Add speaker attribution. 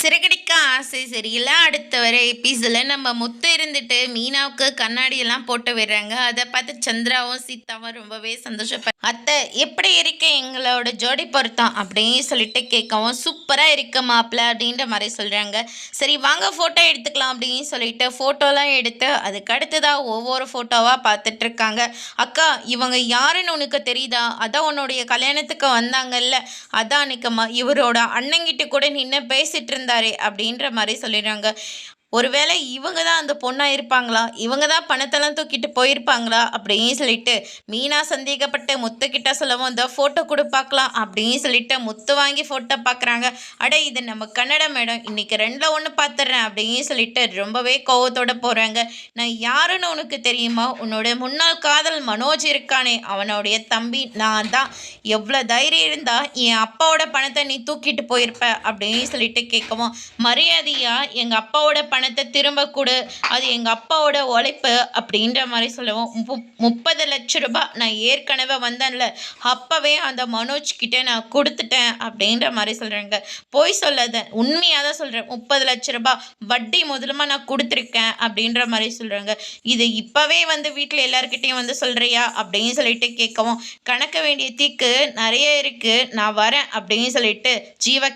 Speaker 1: சிறகடிக்க ஆசை சரியில்லை. அடுத்த வர எபிசோடில் நம்ம முத்து இருந்துட்டு மீனாவுக்கு கண்ணாடியெல்லாம் போட்டு விடுறாங்க. அதை பார்த்து சந்திராவும் சீதாவும் ரொம்பவே சந்தோஷப்பட அத்தை எப்படி இருக்க? எங்களோட ஜோடி பொருத்தம் அப்படின்னு சொல்லிட்டு கேட்கவும் சூப்பராக இருக்க மாப்பிள்ள அப்படின்ற மாதிரி சொல்கிறாங்க சரி வாங்க ஃபோட்டோ எடுத்துக்கலாம் அப்படின்னு சொல்லிட்டு ஃபோட்டோலாம் எடுத்து அதுக்கு அடுத்ததாக ஒவ்வொரு ஃபோட்டோவாக பார்த்துட்ருக்காங்க அக்கா இவங்க யாருன்னு உனக்கு தெரியுதா? அதான் உன்னுடைய கல்யாணத்துக்கு வந்தாங்கல்ல. அதான் அன்னைக்குமா இவரோட அண்ணங்கிட்ட கூட நின்று பேசிட்டு இறந்தாரே அப்படின்ற மாதிரி சொல்லிடுறாங்க. ஒருவேளை இவங்க தான் அந்த பொண்ணாக இருப்பாங்களா? இவங்க தான் பணத்தெல்லாம் தூக்கிட்டு போயிருப்பாங்களா? அப்படின்னு சொல்லிட்டு மீனா சந்தேகப்பட்டு முத்துக்கிட்ட சொல்லவும் இந்த ஃபோட்டோ கொடு பார்க்கலாம் அப்படின்னு சொல்லிட்டு முத்து வாங்கி ஃபோட்டோ பார்க்குறாங்க. அட இது நம்ம கன்னட மேடம். இன்னைக்கு ரெண்டில் ஒன்று பார்த்துட்றேன் அப்படின்னு சொல்லிட்டு ரொம்பவே கோவத்தோட போகிறாங்க நான் யாருன்னு உனக்கு தெரியுமா? உன்னோட முன்னாள் காதல் மனோஜ் இருக்கானே. அவனுடைய தம்பி நான் தான். எவ்வளோ தைரியம் இருந்தால் என் அப்பாவோட பணத்தை நீ தூக்கிட்டு போயிருப்ப அப்படின்னு சொல்லிட்டு கேட்கவும் மரியாதையாக எங்கள் அப்பாவோட பணத்தை திரும்ப கொடு. அது எங்கள் அப்பாவோட உழைப்பு அப்படின்ற மாதிரி சொல்லுவோம். முப்பது லட்ச ரூபாய் நான் ஏற்கனவே வந்தேன்ல. அப்போவே அந்த மனோஜ் கிட்டே நான் கொடுத்துட்டேன் அப்படின்ற மாதிரி சொல்கிறாங்க போய் சொல்லாத உண்மையாக தான் சொல்கிறேன் முப்பது லட்ச ரூபாய் வட்டி முதலுமா நான் கொடுத்துருக்கேன் அப்படின்ற மாதிரி சொல்கிறாங்க இது இப்போவே வந்து வீட்டில் எல்லாருக்கிட்டையும் வந்து சொல்கிறியா அப்படின்னு சொல்லிட்டு கேட்கவும் கணக்க வேண்டிய தீக்கு நிறைய இருக்குது நான் வரேன் அப்படின்னு சொல்லிட்டு ஜீவ